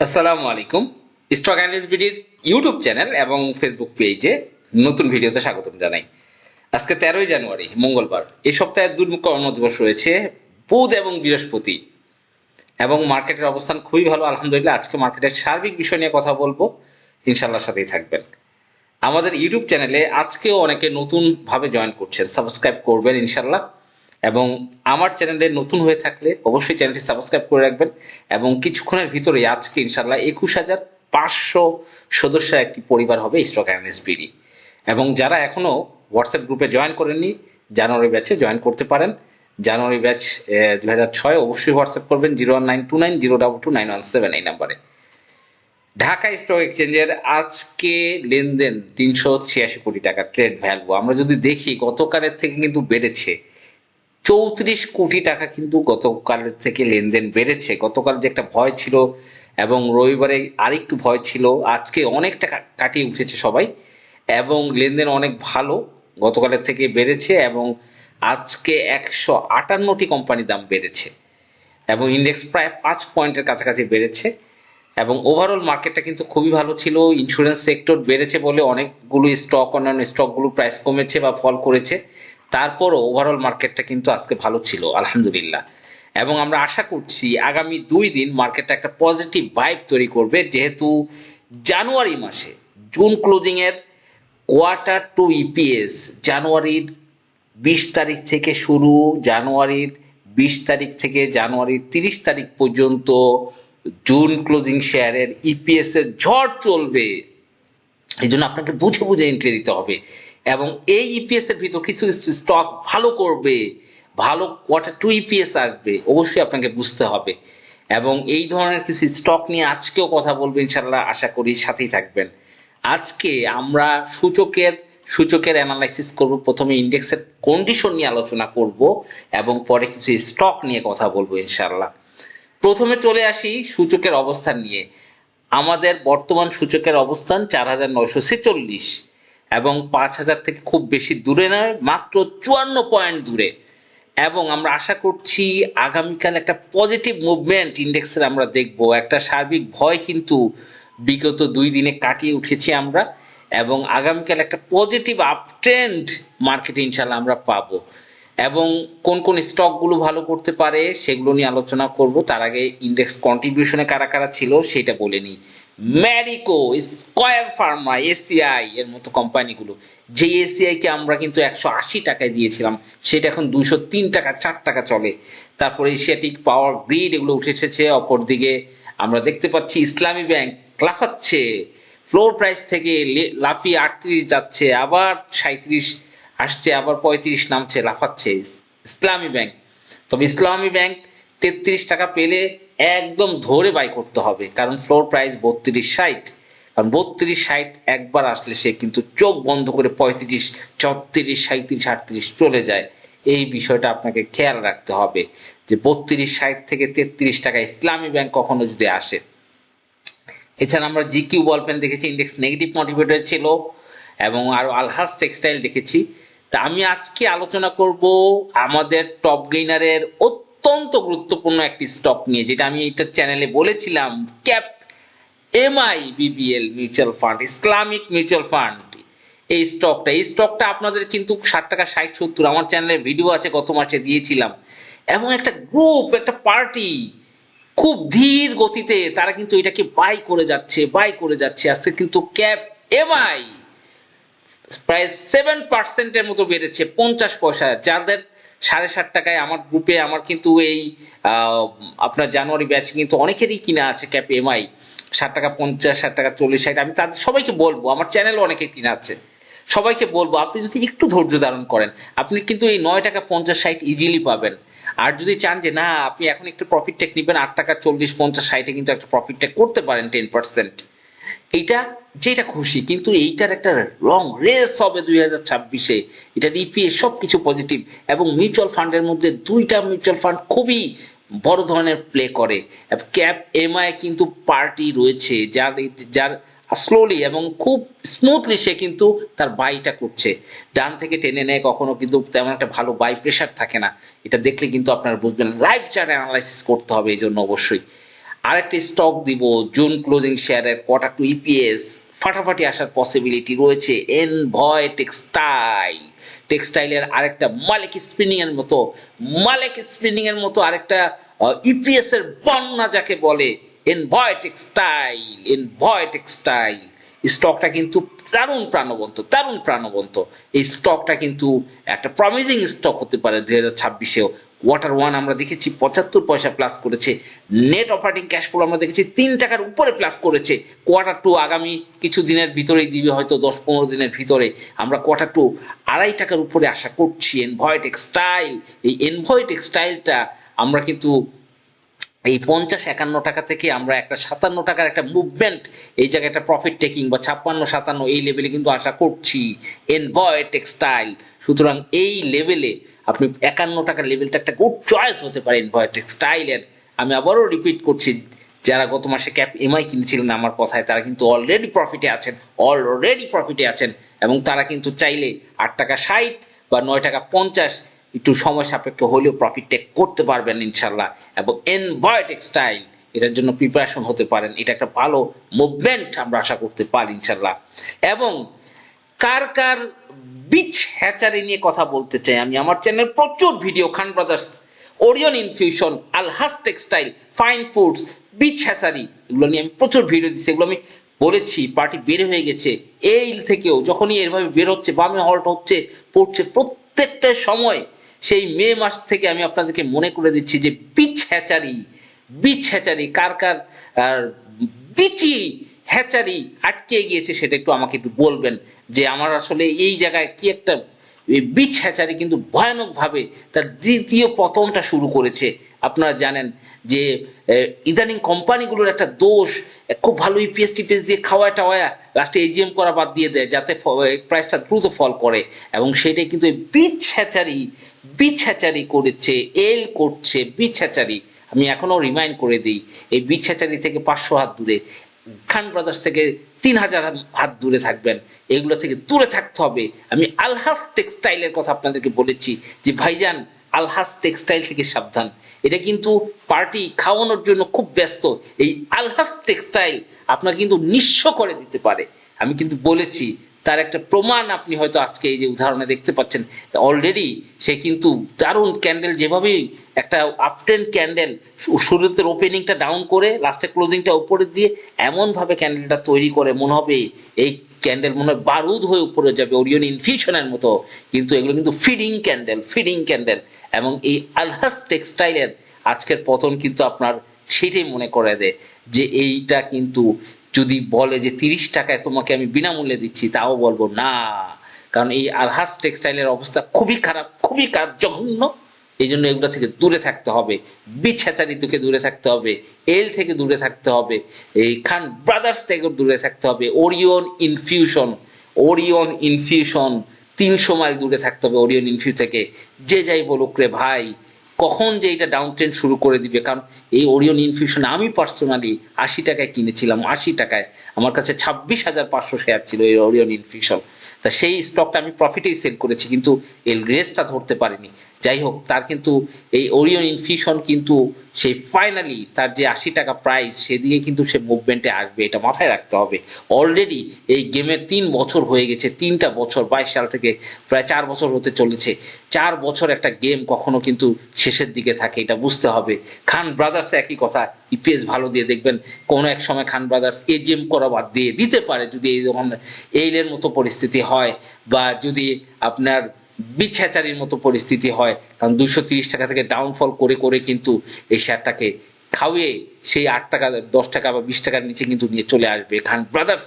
আসসালামু আলাইকুম। Stock analyst বিডির ইউটিউব চ্যানেল এবং ফেসবুক পেজে নতুন ভিডিওতে স্বাগতম জানাই। আজকে তেরোই জানুয়ারি, মঙ্গলবার। এই সপ্তাহে দুর্মুখ কর্মদিবস রয়েছে, বুধ এবং বৃহস্পতি। এবং মার্কেটের অবস্থান খুবই ভালো, আলহামদুলিল্লাহ। আজকে মার্কেটের সার্বিক বিষয় নিয়ে কথা বলব। ইনশাল্লাহ সাথেই থাকবেন। আমাদের ইউটিউব চ্যানেলে আজকেও অনেকে নতুনভাবে জয়েন করছেন। সাবস্ক্রাইব করবেন ইনশাল্লাহ এবং আমার চ্যানেলে নতুন হয়ে থাকলে অবশ্যই চ্যানেলটি সাবস্ক্রাইব করে রাখবেন এবং কিছুক্ষণের ভিতরে আজকে ইনশাল্লাহ একুশ হাজার পাঁচশো সদস্যের একটি পরিবার হবে স্টক অ্যানালিস্ট বিডি। এবং যারা এখনও হোয়াটসঅ্যাপ গ্রুপে জয়েন করেননি, জানুয়ারি ব্যাচে জয়েন করতে পারেন। জানুয়ারি ব্যাচ দু হাজার ছয় অবশ্যই হোয়াটসঅ্যাপ করবেন zero one nine two nine, zero double two nine, one seven এই নাম্বারে। ঢাকা স্টক এক্সচেঞ্জের আজকে লেনদেন তিনশো ছিয়াশি কোটি টাকা ট্রেড ভ্যালু। আমরা যদি দেখি, গতকালের থেকে কিন্তু বেড়েছে। চৌত্রিশ কোটি টাকা কিন্তু গতকালের থেকে লেনদেন বেড়েছে। গতকাল যে একটা ভয় ছিল এবং রবিবারে আরেকটু ভয় ছিল, আজকে অনেক টাকা কাটিয়ে উঠেছে সবাই এবং লেনদেন অনেক ভালো গতকালের থেকে বেড়েছে এবং আজকে একশো আটান্নটি কোম্পানির দাম বেড়েছে এবং ইন্ডেক্স প্রায় পাঁচ পয়েন্টের কাছাকাছি বেড়েছে এবং ওভারঅল মার্কেটটা কিন্তু খুবই ভালো ছিল। ইন্স্যুরেন্স সেক্টর বেড়েছে বলে অনেকগুলো স্টক অন্যান্য স্টকগুলো প্রাইস কমেছে বা ফল করেছে। তারপরও ওভারঅল মার্কেটটা কিন্তু আজকে ভালো ছিল, আলহামদুলিল্লাহ। এবং আমরা আশা করছি আগামী দুই দিন মার্কেটটা একটা পজিটিভ ভাইব তৈরি করবে, যেহেতু জানুয়ারি মাসে জুন ক্লোজিংয়ের কোয়ার্টার টু ইপিএস জানুয়ারির বিশ তারিখ থেকে শুরু, জানুয়ারির বিশ তারিখ থেকে জানুয়ারির তিরিশ তারিখ পর্যন্ত জুন ক্লোজিং শেয়ারের ইপিএস এর ঝড় চলবে। এই জন্য আপনাকে বুঝে বুঝে এন্ট্রি দিতে হবে। এবং এই ইপিএস এর ভিতর কিছু কিছু স্টক ভালো করবে, ভালো কোয়ার্টার টু ইপিএস আসবে, অবশ্যই আপনাকে বুঝতে হবে। এবং এই ধরনের কিছু স্টক নিয়ে আজকেও কথা বলব ইনশাল্লাহ আশা করি সাথেই থাকবেন। আজকে আমরা সূচকের সূচকের অ্যানালাইসিস করব, প্রথমে ইন্ডেক্সের কন্ডিশন নিয়ে আলোচনা করব এবং পরে কিছু স্টক নিয়ে কথা বলব ইনশাল্লাহ প্রথমে চলে আসি সূচকের অবস্থান নিয়ে। আমাদের বর্তমান সূচকের অবস্থান চার হাজার নয়শো ছেচল্লিশ। এবং পাঁচ হাজার থেকে খুব বেশি দূরে নয়, মাত্র চুয়ান্ন পয়েন্ট দূরে। এবং আমরা আশা করছি আগামীকাল একটা পজিটিভ মুভমেন্ট ইন্ডেক্সের আমরা দেখব। একটা সার্বিক ভয় কিন্তু বিগত দুই দিনে কাটিয়ে উঠেছি আমরা। এবং আগামীকাল একটা পজিটিভ আপট্রেন্ড মার্কেটে ইনশাল্লাহ আমরা পাবো। এবং কোন কোন স্টকগুলো ভালো করতে পারে সেগুলো নিয়ে আলোচনা করব। তার আগে ইন্ডেক্স কন্ট্রিবিউশনে কারা কারা ছিল সেটা বলে নিই। ম্যারিকো স্কয়ার ফার্মা এসিআই এর মতো কোম্পানিগুলো। যে এসিআইকে আমরা কিন্তু একশো আশি টাকায় দিয়েছিলাম, সেটা এখন দুশো তিন টাকা, চার টাকা চলে। তারপরে এশিয়াটিক পাওয়ার গ্রিড এগুলো উঠে এসেছে, অপরদিকে আমরা দেখতে পাচ্ছি ইসলামী ব্যাংক লাফাচ্ছে। ফ্লোর প্রাইস থেকে লাফিয়ে আটত্রিশ যাচ্ছে, আবার সাঁত্রিশ আসছে, আবার পঁয়ত্রিশ নামছে, লাফাচ্ছে। ইসলামী ব্যাংক। তবে ইসলামী ব্যাংক তেত্রিশ টাকা পেলে একদম ধরে বাই করতে হবে। কারণ ফ্লোর প্রাইস বত্রিশ ষাট। কারণ বত্রিশ ষাট একবার আসলে সে কিন্তু চোখ বন্ধ করে পঁয়ত্রিশ, ছত্রিশ সাঁত্রিশ আটত্রিশ চলে যায়। এই বিষয়টা আপনাকে খেয়াল রাখতে হবে যে বত্রিশ ষাট থেকে তেত্রিশ টাকা ইসলামী ব্যাংক কখনো যদি আসে। এছাড়া আমরা জিকিউ বল পেন দেখেছি ইন্ডেক্স নেগেটিভ মোটিভেটেড ছিল এবং আরও আলহাস টেক্সটাইল দেখেছি। তা আমি আজকে আলোচনা করব আমাদের টপ গেইনারের অত্যন্ত গুরুত্বপূর্ণ একটি স্টক নিয়ে, যেটা আমি এটা চ্যানেলে বলেছিলাম cap MI BBL mutual fund Islamic mutual fund এই স্টকটা এই স্টকটা আপনাদের কিন্তু ষাট টাকা, ষাট, সত্তর, আমার চ্যানেলে ভিডিও আছে, গত মাসে দিয়েছিলাম। এবং একটা গ্রুপ একটা পার্টি খুব ধীর গতিতে তারা কিন্তু এটাকে বাই করে যাচ্ছে বাই করে যাচ্ছে। আজকে কিন্তু ক্যাপ এমআই প্রায় সেভেন পার্সেন্টের মতো বেড়েছে, পঞ্চাশ পয়সা। যাদের সাড়ে ষাট টাকায় আমার গ্রুপে আমার কিন্তু এই আপনার জানুয়ারি ব্যাচ কিন্তু অনেকেরই কিনা আছে ক্যাপ এমআই ষাট টাকা পঞ্চাশ ষাট টাকা চল্লিশ, ষাট, আমি তাদের, সবাইকে বলব, আমার চ্যানেলও অনেকে কিনা আছে। সবাইকে বলব, আপনি যদি একটু ধৈর্য ধারণ করেন, আপনি কিন্তু এই নয় টাকা পঞ্চাশ, ষাট ইজিলি পাবেন। আর যদি চান যে, না, আপনি এখন একটু প্রফিট টেক নেবেন, আট টাকা চল্লিশ, পঞ্চাশ, ষাটে কিন্তু একটা প্রফিট টেক করতে পারেন টেন পার্সেন্ট এইটা, যেটা খুশি, কিন্তু এইটার একটা লং রেস হবে দুই হাজার ছাব্বিশে। এটার ইপিএস সব কিছু পজিটিভ এবং মিউচুয়াল ফান্ডের মধ্যে দুইটা মিউচুয়াল ফান্ড খুবই বড় ধরনের প্লে করে। ক্যাপ এমআই কিন্তু পার্টি রয়েছে, যার যার স্লোলি এবং খুব স্মুথলি সে কিন্তু তার বাইটা করছে। ডান থেকে টেনে নেয়, কখনো কিন্তু তেমন একটা ভালো বাই প্রেশার থাকে না। এটা দেখলে কিন্তু আপনারা বুঝবেন লাইভ চার্ট অ্যানালাইসিস করতে হবে এই জন্য অবশ্যই। আরেকটি স্টক দিব জুন ক্লোজিং শেয়ারের কোয়ার্টার টু ইপিএস ফাটাফাটি আসার পসিবিলিটি রয়েছে এন ভয় টেক্সটাইল টেক্সটাইলের আরেকটা মালিক স্পিনিং এর মতো, মালিক স্পিনিং এর মতো আরেকটা ইপিএস এর বন্যা যাকে বলে এন ভয় টেক্সটাইল এন ভয় টেক্সটাইল স্টকটা কিন্তু দারুণ প্রাণবন্ত দারুণ প্রাণবন্ত। এই স্টকটা কিন্তু একটা প্রমিজিং স্টক হতে পারে দুই হাজার ছাব্বিশেও। কোয়ার্টার ওয়ান আমরা দেখেছি পঁচাত্তর পয়সা প্লাস করেছে। নেট অপারেটিং ক্যাশ ফ্লো আমরা দেখেছি তিন টাকার উপরে প্লাস করেছে। কোয়ার্টার টু আগামী কিছু দিনের ভিতরেই দিবে হয়তো দশ পনেরো দিনের ভিতরে। আমরা কোয়ার্টার টু আড়াই টাকার উপরে আশা করছি। এনভয় টেক্সটাইল এই এনভয় টেক্সটাইলটা আমরা কিন্তু এই পঞ্চাশ একান্ন টাকা থেকে আমরা একটা সাতান্ন টাকার একটা মুভমেন্ট এই জায়গায় একটা প্রফিট টেকিং বা ছাপ্পান্ন, সাতান্ন এই লেভেলে কিন্তু আশা করছি। এনভয় টেক্সটাইল সুতরাং এই লেভেলে আপনি একান্ন টাকার লেভেলটা একটা গুড চয়েস হতে পারে এনভয় টেক্সটাইলের আমি আবারও রিপিট করছি, যারা গত মাসে ক্যাপ এমআই কিনেছিলেন আমার কথায়, তারা কিন্তু অলরেডি প্রফিটে আছেন অলরেডি প্রফিটে আছেন, এবং তারা কিন্তু চাইলে আট টাকা ষাট বা নয় টাকা পঞ্চাশ একটু সময় সাপেক্ষ হলেও প্রফিট টেক করতে পারবেন ইনশাল্লাহ। এবং এনভয় স্টাইল এটার জন্য প্রিপারেশন হতে পারেন। এটা একটা ভালো মুভমেন্ট আমরা আশা করতে পারি ইনশাল্লাহ। এবং কার কার বিচ হ্যাচারি নিয়ে কথা বলতে চাই আমি? আমার চ্যানেল প্রচুর video Khan brothers Orion infusion Alhaj textile fine foods beach hatchery এগুলো নিয়ে আমি প্রচুর ভিডিও দিচ্ছি। এগুলো আমি বলেছি পার্টি বের হয়ে গেছে। এই থেকেও যখনই এভাবে বের হচ্ছে, বামে হল্ট হচ্ছে, পড়ছে প্রত্যেকটা সময়, সেই মে মাস থেকে আমি আপনাদেরকে মনে করে দিচ্ছি যে বিচ হ্যাচারি বিচ হ্যাচারি কার কার বিচি হ্যাচারি আটকে গিয়েছে সেটা একটু আমাকে একটু বলবেন যে আমার আসলে এই জায়গায় কি একটা বিচ হ্যাচারি কিন্তু ভয়ানকভাবে তার দ্বিতীয় পতনটা শুরু করেছে। আপনারা জানেন যে ইদানিং কোম্পানিগুলোর একটা দোষ খুব ভালো ইপিএস টিপিএস দিয়ে খাওয়া টাওয়া লাস্টে এজিএম করা বাদ দিয়ে দেয় যাতে প্রাইসটা দ্রুত ফল করে। এবং সেটাই কিন্তু বিচ হ্যাচারি বিচ হ্যাচারি করেছে এল করছে বিচ হ্যাচারি। আমি এখনও রিমাইন্ড করে দিই, এই বিচ হ্যাচারি থেকে পাঁচশো হাত দূরে। খান ব্রাদার্স থেকে তিন হাজার হাত দূরে থাকবেন। এগুলো থেকে দূরে থাকতে হবে। আমি আলহাস টেক্সটাইলের কথা আপনাদেরকে বলেছি যে, ভাইজান, আলহাস টেক্সটাইল থেকে সাবধান। এটা কিন্তু পার্টি খাওয়ানোর জন্য খুব ব্যস্ত। এই আলহাস টেক্সটাইল আপনাকে কিন্তু নিঃস্ব করে দিতে পারে। আমি কিন্তু বলেছি তার একটা প্রমাণ আপনি হয়তো আজকে এই যে উদাহরণে দেখতে পাচ্ছেন। অলরেডি সে কিন্তু দারুণ ক্যান্ডেল যেভাবেই একটা আপটেন ক্যান্ডেল শুরুতে ওপেনিংটা ডাউন করে লাস্টে ক্লোজিংটা উপরে দিয়ে এমনভাবে ক্যান্ডেলটা তৈরি করে, মনে হবে এই ক্যান্ডেল মনে হয় বারুদ হয়ে উপরে যাবে ওরিয়ন ইনফিউশনের মতো। কিন্তু এগুলো কিন্তু ফিডিং ক্যান্ডেল ফিডিং ক্যান্ডেল এবং এই আলহাস টেক্সটাইলের আজকের পতন কিন্তু আপনার সেটাই মনে করে দেয় যে এইটা কিন্তু যদি বলে যে তিরিশ টাকায় তোমাকে আমি বিনামূল্যে দিচ্ছি, তাও বলব না। কারণ এই আলহাস টেক্সটাইলের অবস্থা খুবই খারাপ খুবই খারাপ জঘন্য এই জন্য এগুলো থেকে দূরে থাকতে হবে। বিচ হ্যাচারি থেকে দূরে থাকতে হবে। এল থেকে দূরে থাকতে হবে। এই খান ব্রাদার্স থেকে দূরে থাকতে হবে। ওরিয়ন ইনফিউশন ওরিয়ন ইনফিউশন, তিনশো মাইল দূরে থাকতে হবে ওরিয়ন ইনফিউ থেকে। যে যাই বলুক রে ভাই কখন যে এটা ডাউন ট্রেন্ড শুরু করে দিবে? কারণ এই ওরিয়ন ইনফিউশন আমি পার্সোনালি আশি টাকায় কিনেছিলাম, আশি টাকায়। আমার কাছে ছাব্বিশ হাজার পাঁচশো শেয়ার ছিল এই ওরিয়ন ইনফিউশন তা সেই স্টকটা আমি প্রফিটেই সেল করেছি, কিন্তু এই রেসটা ধরতে পারিনি। যাই হোক তার কিন্তু এই ওরিয়ন ইনফিউশন কিন্তু সেই ফাইনালি তার যে আশি টাকা প্রাইস সেদিকে কিন্তু সে মুভমেন্টে আসবে, এটা মাথায় রাখতে হবে। অলরেডি এই গেমের তিন বছর হয়ে গেছে, তিনটা বছর, বাইশ সাল থেকে প্রায় চার বছর হতে চলেছে। চার বছর একটা গেম কখনো কিন্তু শেষের দিকে থাকে, এটা বুঝতে হবে। খান ব্রাদার্স একই কথা ইপিএস ভালো দিয়ে দেখবেন, কোনো এক সময় খান ব্রাদার্স এজিএম করা বাদ দিয়ে দিতে পারে, যদি এই ধরনের এইলের মতো পরিস্থিতি হয়, বা যদি আপনার বিচ মতো পরিস্থিতি হয়। কারণ দুইশো তিরিশ টাকা থেকে ডাউনফল করে করে কিন্তু এই শেয়ারটাকে খাওয়িয়ে সেই আট টাকা, দশ টাকা বা বিশ টাকার নিচে কিন্তু নিয়ে চলে আসবে। খান ব্রাদার্স,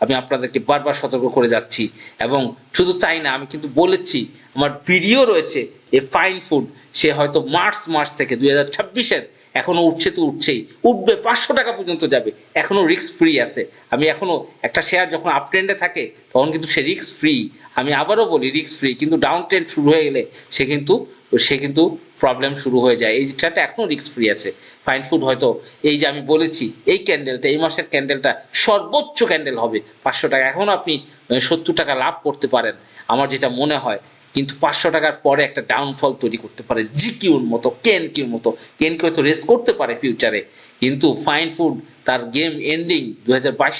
আমি আপনাদেরকে বারবার সতর্ক করে যাচ্ছি এবং শুধু তাই না, আমি কিন্তু বলেছি, আমার ভিডিও রয়েছে, এ ফাইন ফুড, সে হয়তো মার্চ মাস থেকে দুই হাজার ছাব্বিশের এখনও উঠছে তো উঠছেই। উঠবে, পাঁচশো টাকা পর্যন্ত যাবে। এখনও রিস্ক ফ্রি আছে। আমি এখনও একটা শেয়ার যখন আপ ট্রেন্ডে থাকে, তখন কিন্তু সে রিস্ক ফ্রি আমি আবারও বলি রিস্ক ফ্রি কিন্তু ডাউন ট্রেন্ড শুরু হয়ে গেলে সে কিন্তু সে কিন্তু প্রবলেম শুরু হয়ে যায়। এই শেয়ারটা এখনও রিস্ক ফ্রি আছে। ফাইন ফুড হয়তো এই যে আমি বলেছি, এই ক্যান্ডেলটা এই মাসের ক্যান্ডেলটা সর্বোচ্চ ক্যান্ডেল হবে। পাঁচশো টাকা। এখন আপনি সত্তর টাকা লাভ করতে পারেন। আমার যেটা মনে হয় কিন্তু পাঁচশো টাকার পরে একটা ডাউনফল তৈরি করতে পারে জি কিউর মতো কেন কিউর মতো। কেন কিউ হয়তো রেস করতে পারে ফিউচারে কিন্তু ফাইন ফুড তার গেম এন্ডিং দু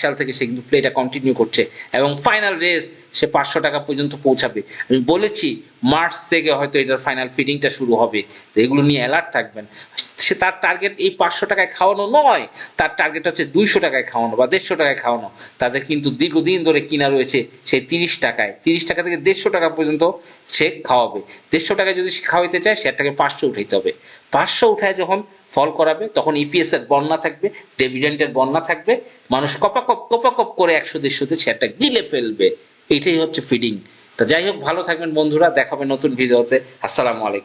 সাল থেকে সে কিন্তু প্লেটা কন্টিনিউ করছে এবং ফাইনাল রেস সে পাঁচশো টাকা পর্যন্ত পৌঁছাবে। আমি বলেছি, মার্চ থেকে হয়তো এটার ফাইনাল ফিডিংটা শুরু হবে। তো এগুলো নিয়ে অ্যালার্ট থাকবেন। সে তার টার্গেট এই পাঁচশো টাকায় খাওয়ানো নয়, তার টার্গেট হচ্ছে দুইশো টাকায় খাওয়ানো বা দেড়শো টাকায় খাওয়ানো। তাদের কিন্তু দীর্ঘদিন ধরে কিনা রয়েছে সেই তিরিশ টাকায়। তিরিশ টাকা থেকে দেড়শো টাকা পর্যন্ত সে খাওয়াবে। দেড়শো টাকায় যদি সে খাওয়াইতে চায়, সে সেটাকে পাঁচশো উঠাইতে হবে। পাঁচশো উঠায় যখন ফল করাবে, তখন ইপিএস এর বন্যা থাকবে ডেভিডেন্টের বন্যা থাকবে, মানুষ কপাকপ কপাকপ করে একশো দেড়শোতে শেয়ারটা গিলে ফেলবে। এটাই হচ্ছে ফিডিং তা যাই হোক, ভালো থাকবেন বন্ধুরা, দেখাবে নতুন ভিডিওতে। আসসালামু আলাইকুম।